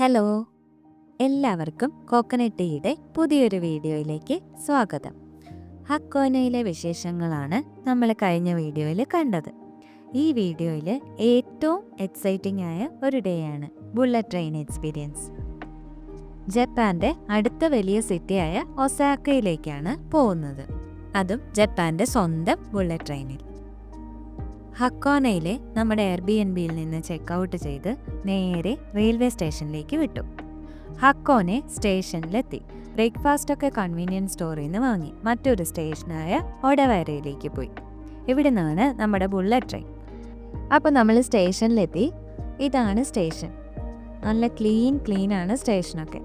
Hello. എല്ലാവർക്കും coconut ടീയുടെ പുതിയൊരു വീഡിയോയിലേക്ക് സ്വാഗതം. ഹക്കോനയിലെ വിശേഷങ്ങളാണ് നമ്മൾ കഴിഞ്ഞ വീഡിയോയിൽ കണ്ടത്. ഈ വീഡിയോയിൽ ഏറ്റവും എക്സൈറ്റിംഗ് ആയ ഒരു ഡേ ആണ് ബുള്ളറ്റ് ട്രെയിൻ എക്സ്പീരിയൻസ് ജപ്പാന്റെ അടുത്ത വലിയ സിറ്റിയായ ഒസാക്കയിലേക്കാണ് പോകുന്നത്. അതും ജപ്പാന്റെ സ്വന്തം ബുള്ളറ്റ് ട്രെയിനിൽ ഹക്കോനയിലെ നമ്മുടെ എയർ ബി എൻ ബിയിൽ നിന്ന് ചെക്ക് ഔട്ട് ചെയ്ത് നേരെ റെയിൽവേ സ്റ്റേഷനിലേക്ക് വിട്ടു. ഹക്കോനെ സ്റ്റേഷനിലെത്തി ബ്രേക്ക്ഫാസ്റ്റ് ഒക്കെ കൺവീനിയൻസ് സ്റ്റോറിൽ നിന്ന് വാങ്ങി. മറ്റൊരു സ്റ്റേഷനായ ഒടവരയിലേക്ക് പോയി. ഇവിടെ നിന്നാണ് നമ്മുടെ ബുള്ളറ്റ് ട്രെയിൻ അപ്പോൾ നമ്മൾ സ്റ്റേഷനിലെത്തി ഇതാണ് സ്റ്റേഷൻ നല്ല ക്ലീൻ ക്ലീൻ ആണ് സ്റ്റേഷനൊക്കെ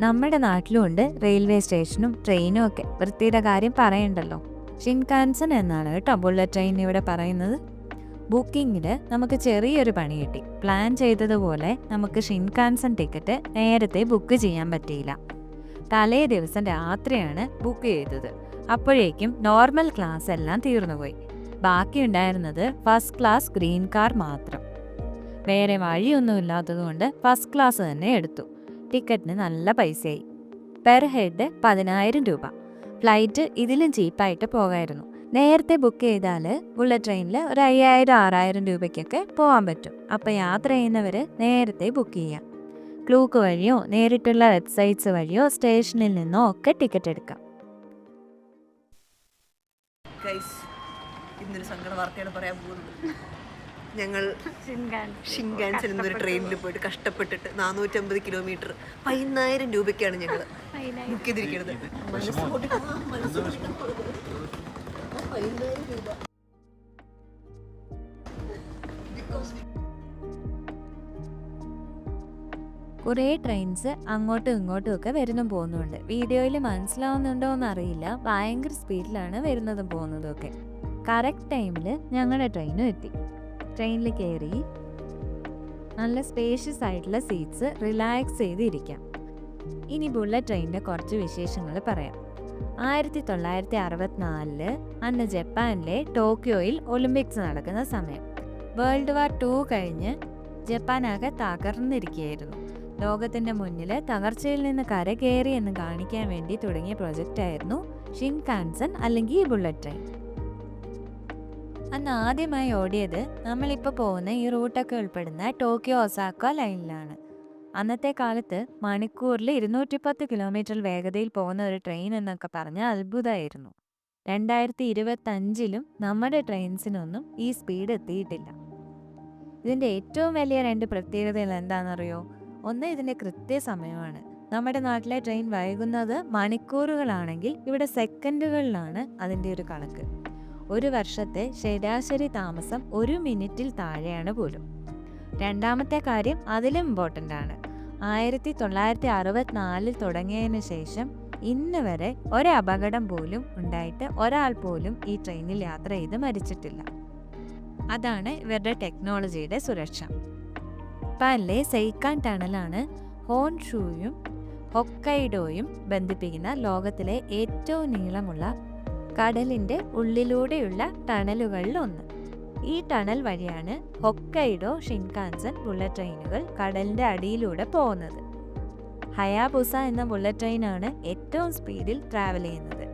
നമ്മുടെ നാട്ടിലുമുണ്ട് റെയിൽവേ സ്റ്റേഷനും ട്രെയിനും ഒക്കെ. വൃത്തിയുടെ കാര്യം പറയണ്ടല്ലോ. ഷിൻകാൻസൺ എന്നാണ് കേട്ടോ ബുള്ളറ്റ് ട്രെയിൻ ഇവിടെ പറയുന്നത്. ബുക്കിങ്ങിൽ നമുക്ക് ചെറിയൊരു പണി കിട്ടി. പ്ലാൻ ചെയ്തതുപോലെ നമുക്ക് ഷിൻകാൻസൺ ടിക്കറ്റ് നേരത്തെ ബുക്ക് ചെയ്യാൻ പറ്റിയില്ല. തലേ ദിവസം രാത്രിയാണ് ബുക്ക് ചെയ്തത്. അപ്പോഴേക്കും നോർമൽ ക്ലാസ് എല്ലാം തീർന്നുപോയി. ബാക്കിയുണ്ടായിരുന്നത് ഫസ്റ്റ് ക്ലാസ് ഗ്രീൻ കാർ മാത്രം. വേറെ വഴിയൊന്നുമില്ലാത്തതുകൊണ്ട് ഫസ്റ്റ് ക്ലാസ് തന്നെ എടുത്തു. ടിക്കറ്റിന് നല്ല പൈസയായി. പെർ ഹെഡ് പതിനായിരം രൂപ. ഫ്ലൈറ്റ് ഇതിലും ചീപ്പായിട്ട് പോകായിരുന്നു. നേരത്തെ ബുക്ക് ചെയ്താൽ ബുള്ളറ്റ് ട്രെയിനിൽ ഒരു അയ്യായിരം ആറായിരം രൂപയ്ക്കൊക്കെ പോകാൻ പറ്റും. അപ്പോൾ യാത്ര ചെയ്യുന്നവർ നേരത്തെ ബുക്ക് ചെയ്യാം. ക്ലൂക്ക് വഴിയോ നേരിട്ടുള്ള വെബ്സൈറ്റ്സ് വഴിയോ സ്റ്റേഷനിൽ നിന്നോ ഒക്കെ ടിക്കറ്റ് എടുക്കാം. ഇന്നൊരു സങ്കട വാർത്തയാണ് പറയാൻ പോകുന്നത്. ഞങ്ങൾ ഷിൻഗാൻസിൽ നിന്നൊരു ട്രെയിനിൽ പോയിട്ട് കഷ്ടപ്പെട്ടിട്ട് നാനൂറ്റമ്പത് കിലോമീറ്റർ. പതിനായിരം രൂപയ്ക്കാണ് ഞങ്ങൾ ബുക്ക് ചെയ്തിരിക്കുന്നത് പതിനായിരം രൂപ. കുറേ ട്രെയിൻസ് അങ്ങോട്ടും ഇങ്ങോട്ടും ഒക്കെ വരുന്നും പോകുന്നുണ്ട്. വീഡിയോയിൽ മനസ്സിലാവുന്നുണ്ടോ എന്നറിയില്ല ഭയങ്കര സ്പീഡിലാണ് വരുന്നതും പോകുന്നതും ഒക്കെ. കറക്റ്റ് ടൈമിൽ ഞങ്ങളുടെ ട്രെയിനും എത്തി. ട്രെയിനിൽ കയറി നല്ല സ്പേഷ്യസ് ആയിട്ടുള്ള സീറ്റ്സ് റിലാക്സ് ചെയ്തിരിക്കാം. ഇനി ബുള്ളറ്റ് ട്രെയിനിന്റെ കുറച്ച് വിശേഷങ്ങൾ പറയാം. ആയിരത്തി തൊള്ളായിരത്തി അറുപത്തിനാലിൽ അന്ന് ജപ്പാനിലെ ടോക്കിയോയിൽ ഒളിമ്പിക്സ് നടക്കുന്ന സമയം. വേൾഡ് വാർ ടു കഴിഞ്ഞ് ജപ്പാനാകെ തകർന്നിരിക്കുകയായിരുന്നു. ലോകത്തിന്റെ മുന്നിൽ തകർച്ചയിൽ നിന്ന് കരകയറി എന്ന് കാണിക്കാൻ വേണ്ടി തുടങ്ങിയ പ്രൊജക്റ്റായിരുന്നു ഷിൻകാൻസൺ അല്ലെങ്കിൽ ബുള്ളറ്റ് ട്രെയിൻ അന്ന് ആദ്യമായി ഓടിയത് നമ്മളിപ്പോൾ പോകുന്ന ഈ റൂട്ടൊക്കെ ഉൾപ്പെടുന്ന ടോക്കിയോ ഒസാക്ക ലൈനിലാണ്. അന്നത്തെ കാലത്ത് മണിക്കൂറിൽ ഇരുന്നൂറ്റി പത്ത് കിലോമീറ്റർ വേഗതയിൽ പോകുന്ന ഒരു ട്രെയിൻ എന്നൊക്കെ പറഞ്ഞ അത്ഭുതമായിരുന്നു. രണ്ടായിരത്തി ഇരുപത്തഞ്ചിലും നമ്മുടെ ട്രെയിൻസിനൊന്നും ഈ സ്പീഡ് എത്തിയിട്ടില്ല. ഇതിന്റെ ഏറ്റവും വലിയ രണ്ട് പ്രത്യേകതകൾ എന്താണെന്നറിയോ? ഒന്ന് ഇതിന്റെ കൃത്യസമയമാണ്. നമ്മുടെ നാട്ടിലെ ട്രെയിൻ വൈകുന്നത് മണിക്കൂറുകളാണെങ്കിൽ ഇവിടെ സെക്കൻഡുകളിലാണ് അതിന്റെ ഒരു കണക്ക്. ഒരു വർഷത്തെ ശരാശരി താമസം ഒരു മിനിറ്റിൽ താഴെയാണ് പോലും. രണ്ടാമത്തെ കാര്യം അതിലും ഇമ്പോർട്ടന്റ് ആണ്. ആയിരത്തി തൊള്ളായിരത്തി അറുപത്തിനാലിൽ തുടങ്ങിയതിന് ശേഷം ഇന്ന് വരെ ഒരപകടം പോലും ഉണ്ടായിട്ട് ഒരാൾ പോലും ഈ ട്രെയിനിൽ യാത്ര ചെയ്ത് മരിച്ചിട്ടില്ല. അതാണ് ഇവരുടെ ടെക്നോളജിയുടെ സുരക്ഷ. ജപ്പാനിലെ സെയ്ക്കാൻ ടണലാണ് ഹോൺ ഷൂയും ഹൊക്കൈഡോയും ബന്ധിപ്പിക്കുന്ന ലോകത്തിലെ ഏറ്റവും നീളമുള്ള കടലിന്റെ ഉള്ളിലൂടെയുള്ള ടണലുകളിൽ ഒന്ന് ഈ ടണൽ വഴിയാണ് ഹൊക്കൈഡോ ഷിൻകാൻസൻ ബുള്ളറ്റ് ട്രെയിനുകൾ കടലിന്റെ അടിയിലൂടെ പോകുന്നത്. ഹയാബുസ എന്ന ബുള്ളറ്റ് ട്രെയിനാണ് ഏറ്റവും സ്പീഡിൽ ട്രാവൽ ചെയ്യുന്നത്.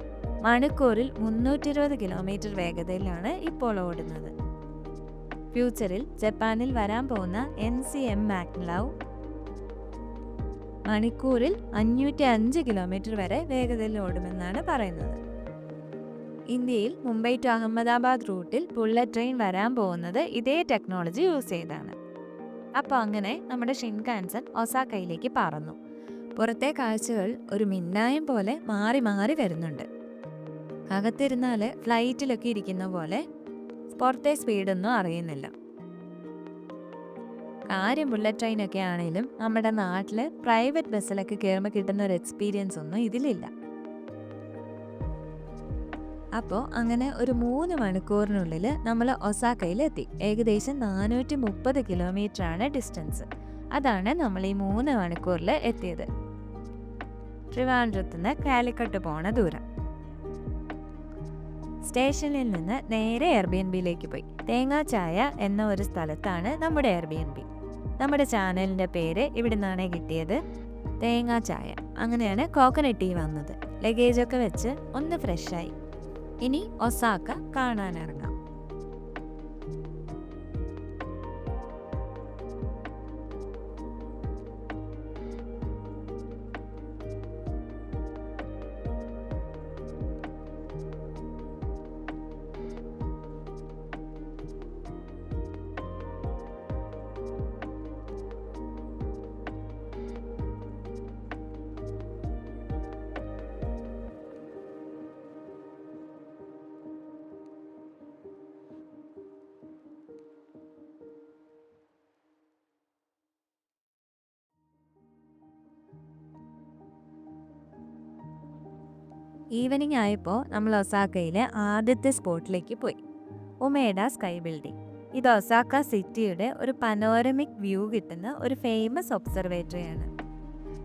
മണിക്കൂറിൽ മുന്നൂറ്റി ഇരുപത് കിലോമീറ്റർ വേഗതയിലാണ് ഇപ്പോൾ ഓടുന്നത്. ഫ്യൂച്ചറിൽ ജപ്പാനിൽ വരാൻ പോകുന്ന എൻ സി എം മാക്ലാവ് മണിക്കൂറിൽ അഞ്ഞൂറ്റി അഞ്ച് കിലോമീറ്റർ വരെ വേഗതയിൽ ഓടുമെന്നാണ് പറയുന്നത്. ഇന്ത്യയിൽ മുംബൈ ടു അഹമ്മദാബാദ് റൂട്ടിൽ ബുള്ളറ്റ് ട്രെയിൻ വരാൻ പോകുന്നത് ഇതേ ടെക്നോളജി യൂസ് ചെയ്താണ്. അപ്പോൾ അങ്ങനെ നമ്മുടെ ഷിൻകാൻസൺ ഒസാക്കയിലേക്ക് പറന്നു. പുറത്തെ കാഴ്ചകൾ ഒരു മിന്നായം പോലെ മാറി മാറി വരുന്നുണ്ട്. അകത്തിരുന്നാൽ ഫ്ലൈറ്റിലൊക്കെ ഇരിക്കുന്ന പോലെ പുറത്തെ സ്പീഡൊന്നും അറിയുന്നില്ല. കാര്യം ബുള്ളറ്റ് ട്രെയിനൊക്കെ ആണെങ്കിലും നമ്മുടെ നാട്ടിൽ പ്രൈവറ്റ് ബസ്സിലൊക്കെ കയറുമ്പോൾ കിട്ടുന്ന ഒരു എക്സ്പീരിയൻസ് ഒന്നും ഇതിലില്ല. അപ്പോൾ അങ്ങനെ ഒരു മൂന്ന് മണിക്കൂറിനുള്ളിൽ നമ്മൾ ഒസാക്കയിലെത്തി. ഏകദേശം നാനൂറ്റി മുപ്പത് കിലോമീറ്റർ ആണ് ഡിസ്റ്റൻസ്. അതാണ് നമ്മൾ ഈ മൂന്ന് മണിക്കൂറിൽ എത്തിയത്. ട്രിവാൻഡ്രത്ത് നിന്ന് കാലിക്കട്ട് പോണ ദൂരം. സ്റ്റേഷനിൽ നിന്ന് നേരെ എയർ ബി എൻ ബിയിലേക്ക് പോയി തേങ്ങാച്ചായ എന്ന ഒരു സ്ഥലത്താണ് നമ്മുടെ എയർ ബി എൻ ബി നമ്മുടെ ചാനലിന്റെ പേര് ഇവിടെ നിന്നാണ് കിട്ടിയത് തേങ്ങാ ചായ. അങ്ങനെയാണ് കോക്കനട്ട് ടീ വന്നത്. ലഗേജൊക്കെ വെച്ച് ഒന്ന് ഫ്രഷായി ഇനി ഒസാക്ക കാണാനിറങ്ങാം. ഈവനിങ് ആയപ്പോൾ നമ്മൾ ഒസാക്കയിലെ ആദ്യത്തെ സ്പോട്ടിലേക്ക് പോയി. Umeda sky building. ഇത് ഒസാക്ക സിറ്റിയുടെ ഒരു പനോരമിക് വ്യൂ കിട്ടുന്ന ഒരു ഫേമസ് ഒബ്സർവേറ്ററിയാണ്.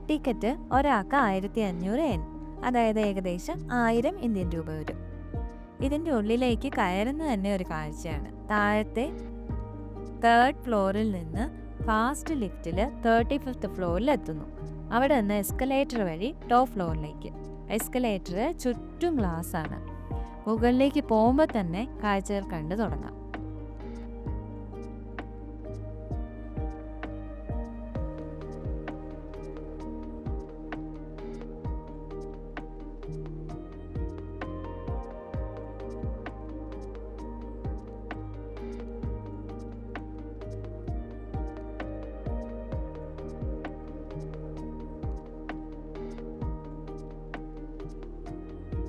ടിക്കറ്റ് ഒരാൾക്ക് ആയിരത്തി അഞ്ഞൂറ് എൻ അതായത് ഏകദേശം ആയിരം ഇന്ത്യൻ രൂപ വരും. ഇതിന്റെ ഉള്ളിലേക്ക് കയറുന്ന തന്നെ ഒരു കാഴ്ചയാണ്. താഴത്തെ തേർഡ് ഫ്ലോറിൽ നിന്ന് ഫാസ്റ്റ് ലിഫ്റ്റിൽ തേർട്ടി ഫിഫ്ത്ത് ഫ്ലോറിൽ എത്തുന്നു അവിടെ നിന്ന് എസ്കലേറ്റർ വഴി ടോപ്പ് ഫ്ലോറിലേക്ക്. എസ്കലേറ്റർ ചുറ്റും ഗ്ലാസ് ആണ്. മുകളിലേക്ക് പോകുമ്പോൾ തന്നെ കാഴ്ചകൾ കണ്ടു തുടങ്ങാം.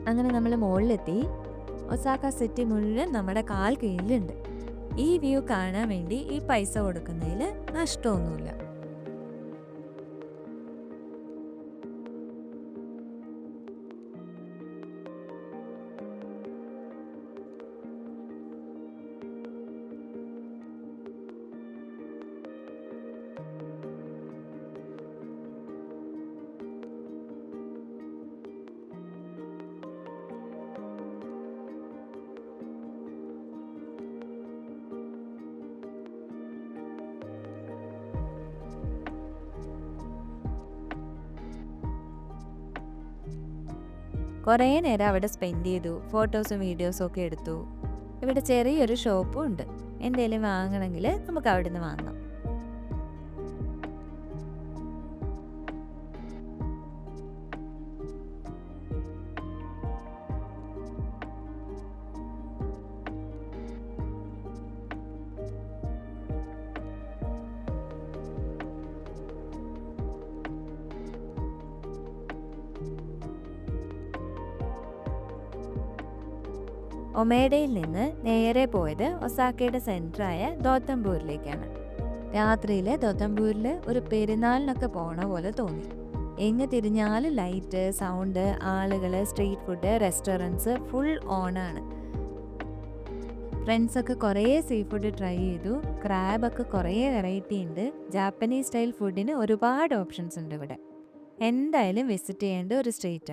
അങ്ങനെ നമ്മൾ മുകളിലെത്തി ഒസാക്ക സിറ്റി മുഴുവൻ നമ്മുടെ കാൽ കീഴിലുണ്ട്. ഈ വ്യൂ കാണാൻ വേണ്ടി ഈ പൈസ കൊടുക്കുന്നതിൽ നഷ്ടമൊന്നുമില്ല. കുറേ നേരം അവിടെ സ്പെൻഡ് ചെയ്തു ഫോട്ടോസും വീഡിയോസും ഒക്കെ എടുത്തു. ഇവിടെ ചെറിയൊരു ഷോപ്പും ഉണ്ട്. എന്തെങ്കിലും വാങ്ങണമെങ്കിൽ നമുക്ക് അവിടെ നിന്ന് വാങ്ങാം. ഒമേഡയിൽ നിന്ന് നേരെ പോയത് ഒസാക്കയുടെ സെന്ററായ ദോത്തംപൂരിലേക്കാണ്. രാത്രിയിൽ ദോത്തംപൂരിൽ ഒരു പെരുന്നാളിനൊക്കെ പോണ പോലെ തോന്നി. എങ്ങ് തിരിഞ്ഞാലും ലൈറ്റ് സൗണ്ട് ആളുകൾ സ്ട്രീറ്റ് ഫുഡ് റെസ്റ്റോറന്റ്സ് ഫുൾ ഓണാണ്. ഫ്രണ്ട്സൊക്കെ കുറേ സീ ഫുഡ് ട്രൈ ചെയ്തു. ക്രാബൊക്കെ കുറേ വെറൈറ്റി ഉണ്ട്. ജാപ്പനീസ് സ്റ്റൈൽ ഫുഡിന് ഒരുപാട് ഓപ്ഷൻസ് ഉണ്ട് ഇവിടെ. എന്തായാലും വിസിറ്റ് ചെയ്യേണ്ട ഒരു സ്ട്രീറ്റ്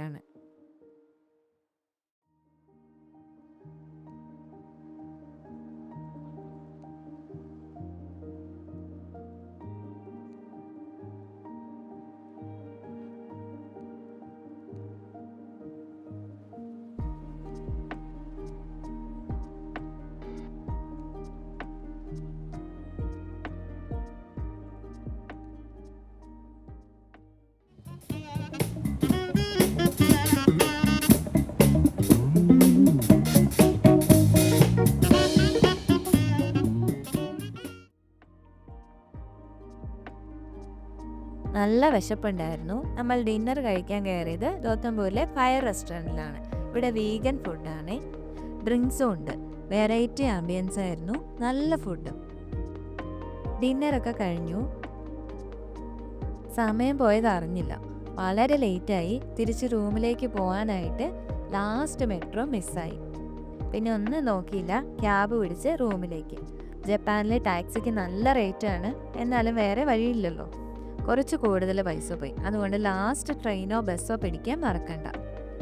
നല്ല വിശപ്പുണ്ടായിരുന്നു. നമ്മൾ ഡിന്നർ കഴിക്കാൻ കയറിയത് ദോത്തംപൂരിലെ ഫയർ റെസ്റ്റോറന്റിലാണ് ഇവിടെ വീഗൻ ഫുഡാണ് ഡ്രിങ്ക്സും ഉണ്ട്. വെറൈറ്റി ആംബിയൻസ് ആയിരുന്നു. നല്ല ഫുഡ് ഡിന്നറൊക്കെ കഴിഞ്ഞു. സമയം പോയത് അറിഞ്ഞില്ല. വളരെ ലേറ്റായി തിരിച്ച് റൂമിലേക്ക് പോകാനായിട്ട് ലാസ്റ്റ് മെട്രോ മിസ്സായി പിന്നെ ഒന്നും നോക്കിയില്ല. ക്യാബ് പിടിച്ച് റൂമിലേക്ക് ജപ്പാനിലെ ടാക്സിക്ക് നല്ല റേറ്റാണ് എന്നാലും വേറെ വഴിയില്ലല്ലോ. കുറച്ച് കൂടുതൽ പൈസ പോയി. അതുകൊണ്ട് ലാസ്റ്റ് ട്രെയിനോ ബസ്സോ പിടിക്കാൻ മറക്കണ്ട.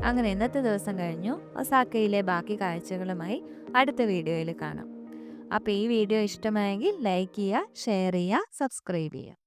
അങ്ങനെ ഇന്നത്തെ ദിവസം കഴിഞ്ഞു. ഒസാക്കയിലെ ബാക്കി കാഴ്ചകളുമായി അടുത്ത വീഡിയോയിൽ കാണാം. അപ്പോൾ ഈ വീഡിയോ ഇഷ്ടമായെങ്കിൽ ലൈക്ക് ചെയ്യുക ഷെയർ ചെയ്യുക സബ്സ്ക്രൈബ് ചെയ്യുക.